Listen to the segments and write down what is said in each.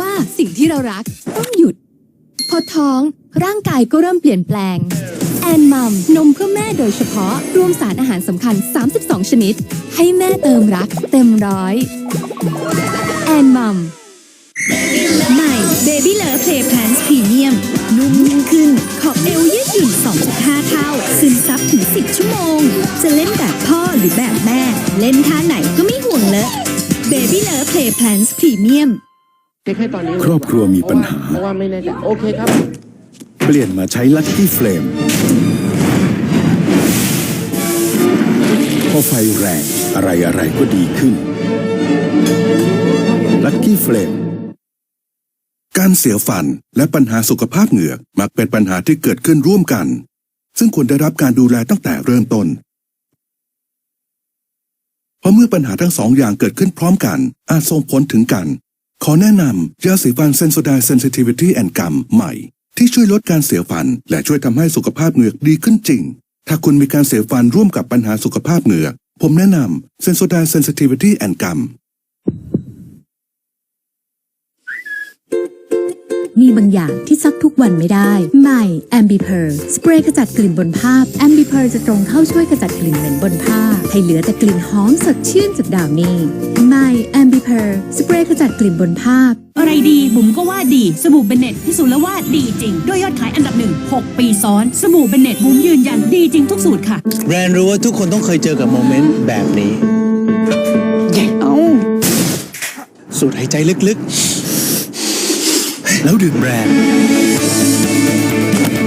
ว่าสิ่งที่เรารักต้องหยุด พอท้องร่างกายก็เริ่มเปลี่ยนแปลง แอนมัมนมเพื่อแม่โดยเฉพาะ รวมสารอาหารสำคัญ 32 ชนิด ให้แม่เติมรักเต็มร้อย แอนมัมใหม่ Baby Love Play Plans Premium นุ่มยิ่งขึ้น ขอบเอวยืดหยุ่น 2.5 เท่า ซึมซับถึง 10 ชั่วโมง จะเล่นแบบพ่อหรือแบบแม่ เล่นท่าไหนก็ไม่ห่วงเลอะ Baby Love Play Plans Premium คให้ตอนนี้เลยครอบครัวมีปัญหา เพราะว่าไม่แน่ใจโอเคครับ เปลี่ยนมาใช้ลั c กี้เฟลมพอไฟแรงอะไรอะไรก็ดีขึ้น ลั c กี้เฟลมการเสียวฟันและปัญหาสุขภาพเหงือกมักเป็นปัญหาที่เกิดขึ้นร่วมกัน ซึ่งควรได้รับการดูแลตั้งแต่เริ่มต้นเพราะเมื่อปัญหาทั้งสองอย่างเกิดขึ้นพร้อมกัน อาจส่งผลถึงกัน ขอแนะนำยาสีฟันเซนโซไดเซนซิทิวิตี้แอนกัมใหม่ ที่ช่วยลดการเสียฟัน และช่วยทำให้สุขภาพเหงือกดีขึ้นจริง ถ้าคุณมีการเสียฟันร่วมกับปัญหาสุขภาพเหงือก ผมแนะนำเซนโซไดเซนซิทิวิตี้แอนกัม มีบางอย่างที่ซักทุกวันไม่ได้ใหม่ a m b i p e r สเปรย์ขจัดกลิ่นบนผ้า a m b i p e r จะตรงเข้าช่วยขจัดกลิ่นเหม็นบนผ้า ให้เหลือแต่กลิ่นหอมสดชื่นจากดาวนี่ใหม่ a m b i p e r สเปรย์ขจัดกลิ่นบนผ้าอะไรดีบุ๋มก็ว่าดี สบู่เบนเน็ตพิสูจน์แล้วว่าดีจริง ด้วยยอดขายอันดับหนึ่ง6ปีซ้อน สบู่เบนเน็ตบุ๋มยืนยันดีจริงทุกสูตรค่ะแบรนด์รู้ว่าทุกคนต้องเคยเจอกับโมเมนต์แบบนี้เย้เอาสูดหายใจลึกๆ แล้วดื่มแบรนด์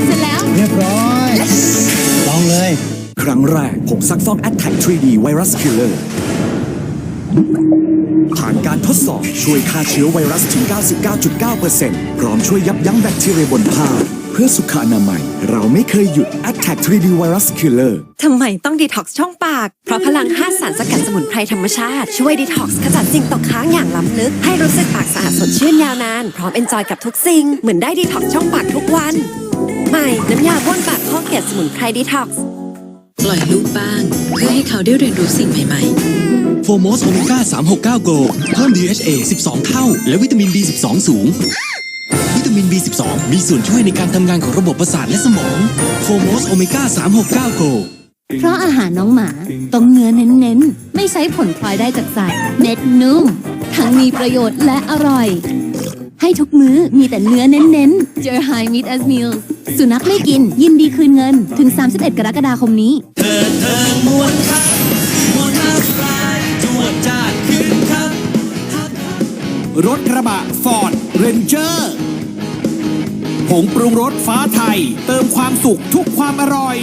เสร็จแล้ว เรียบร้อยลองเลย ครั้งแรกผงซักฟอก a t t a c 3D Virus Killer ผ่านการทดสอบช่วยฆ่าเชื้อไวรัสถึง 99.9%พร้อมช่วยยับยั้งแบคทีเรียบนผ้าเพื่อสุขอนามัย เราไม่เคยหยุด a t t a c 3D Virus Killer ทำไมต้องดีท็อกซ์ช่องปาก เพราะพลัง5สารสกัดสมุนไพรธรรมชาติ ช่วยดีท็อกซ์ขจัดสิ่งตกค้างอย่างล้ำลึก ให้รู้สึกปากสะอาดสดชื่นยาวนาน พร้อมเอนจอยกับทุกสิ่ง เหมือนได้ดีท็อกซ์ช่องปากทุกวัน ใหม่ น้ำยาบ้วนปากข้อเกล็ดสมุนไพรดีท็อกซ์ปล่อยลูกบ้าง เพื่อให้เขาได้เรียนรู้สิ่งใหม่ ๆ โฟโมสโอเมก้า369 โกเพิ่ม DHA 12 เท่า และวิตามิน B12 สูงวิ ตามิน B12 มีส่วนช่วยในการทำงานของระบบประสาทและสมองโฟโมสโอเมก้า369โกเพราะอาหารน้องหมาต้องเนื้อเน้นๆ ไม่ใช้ผลพลอยได้จากสัตว์เน็ตนุ่ม ทั้งมีประโยชน์และอร่อย ให้ทุกมื้อมีแต่เนื้อเน้นๆ เจอ High Meat as Meals สุนัขไม่กินยินดีคืนเงินถึง 31 กรกฎาคมนี้รถกระบะฟอร์ดเรนเจอร์ ผงปรุงรสฟ้าไทย เติมความสุขทุกความอร่อย